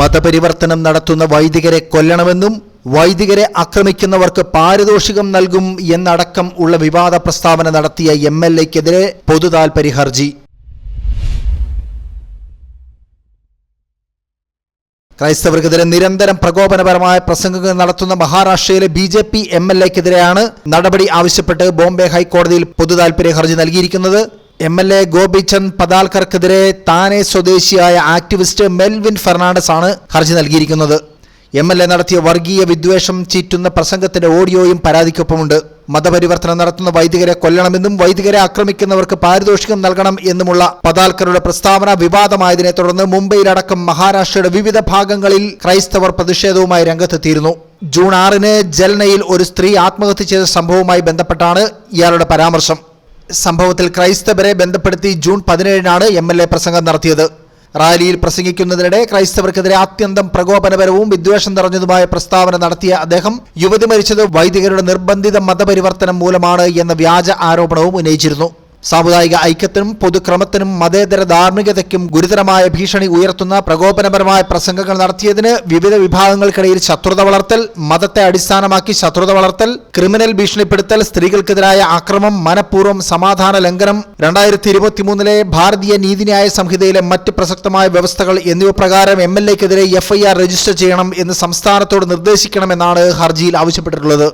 മതപരിവർത്തനം നടത്തുന്ന വൈദികരെ കൊല്ലണമെന്നും വൈദികരെ ആക്രമിക്കുന്നവർക്ക് പാരിതോഷികം നൽകും എന്നടക്കം ഉള്ള വിവാദ പ്രസ്താവന നടത്തിയ എം എൽ എക്കെതിരെ പൊതുതാൽപര്യ ഹർജി. ക്രൈസ്തവർക്കെതിരെ നിരന്തരം പ്രകോപനപരമായ പ്രസംഗങ്ങൾ നടത്തുന്ന മഹാരാഷ്ട്രയിലെ B J P M L എക്കെതിരെയാണ് നടപടി ആവശ്യപ്പെട്ട് ബോംബെ ഹൈക്കോടതിയിൽ പൊതുതാൽപര്യ ഹർജി നൽകിയിരിക്കുന്നത്. എം എൽ എ ഗോപിചന്ദ് പതാൽക്കർക്കെതിരെ താനെ സ്വദേശിയായ ആക്ടിവിസ്റ്റ് മെൽവിൻ ഫെർണാണ്ടസ് ആണ് ഹർജി നൽകിയിരിക്കുന്നത്. എം എൽ എ നടത്തിയ വർഗീയ വിദ്വേഷം ചീറ്റുന്ന പ്രസംഗത്തിന്റെ ഓഡിയോയും പരാതിക്കൊപ്പമുണ്ട്. മതപരിവർത്തനം നടത്തുന്ന വൈദികരെ കൊല്ലണമെന്നും വൈദികരെ ആക്രമിക്കുന്നവർക്ക് പാരിതോഷികം നൽകണം എന്നുമുള്ള പതാൽക്കറുടെ പ്രസ്താവന വിവാദമായതിനെ തുടർന്ന് മുംബൈയിലടക്കം മഹാരാഷ്ട്രയുടെ വിവിധ ഭാഗങ്ങളിൽ ക്രൈസ്തവർ പ്രതിഷേധവുമായി രംഗത്തെത്തിയിരുന്നു. ജൂൺ ആറിന് ജൽനയിൽ ഒരു സ്ത്രീ ആത്മഹത്യ ചെയ്ത സംഭവവുമായി ബന്ധപ്പെട്ടാണ് ഇയാളുടെ പരാമർശം. സംഭവത്തിൽ ക്രൈസ്തവരെ ബന്ധപ്പെടുത്തി ജൂൺ പതിനേഴിനാണ് എം എൽ എ പ്രസംഗം നടത്തിയത്. റാലിയിൽ പ്രസംഗിക്കുന്നതിനിടെ ക്രൈസ്തവർക്കെതിരെ അത്യന്തം പ്രകോപനപരവും വിദ്വേഷം നിറഞ്ഞതുമായ പ്രസ്താവന നടത്തിയ അദ്ദേഹം യുവതി മരിച്ചത് വൈദികരുടെ നിർബന്ധിത മതപരിവർത്തനം മൂലമാണ് എന്ന വ്യാജ ആരോപണവും ഉന്നയിച്ചിരുന്നു. സാമുദായിക ഐക്യത്തിനും പൊതുക്രമത്തിനും മതേതര ധാർമ്മികതയ്ക്കും ഗുരുതരമായ ഭീഷണി ഉയർത്തുന്ന പ്രകോപനപരമായ പ്രസംഗങ്ങൾ നടത്തിയതിന് വിവിധ വിഭാഗങ്ങൾക്കിടയിൽ ശത്രുത വളർത്തൽ മതത്തെ അടിസ്ഥാനമാക്കി ശത്രുത വളർത്തൽ ക്രിമിനൽ ഭീഷണിപ്പെടുത്തൽ സ്ത്രീകൾക്കെതിരായ ആക്രമം മനഃപൂർവം സമാധാന ലംഘനം രണ്ടായിരത്തി ഇരുപത്തിമൂന്നിലെ ഭാരതീയ നീതിന്യായ സംഹിതയിലെ മറ്റ് പ്രസക്തമായ വ്യവസ്ഥകൾ എന്നിവ പ്രകാരം എം എൽ എക്കെതിരെ എഫ്ഐആർ രജിസ്റ്റർ ചെയ്യണം എന്ന് സംസ്ഥാനത്തോട് നിർദ്ദേശിക്കണമെന്നാണ് ഹർജിയിൽ ആവശ്യപ്പെട്ടിട്ടുള്ളത്.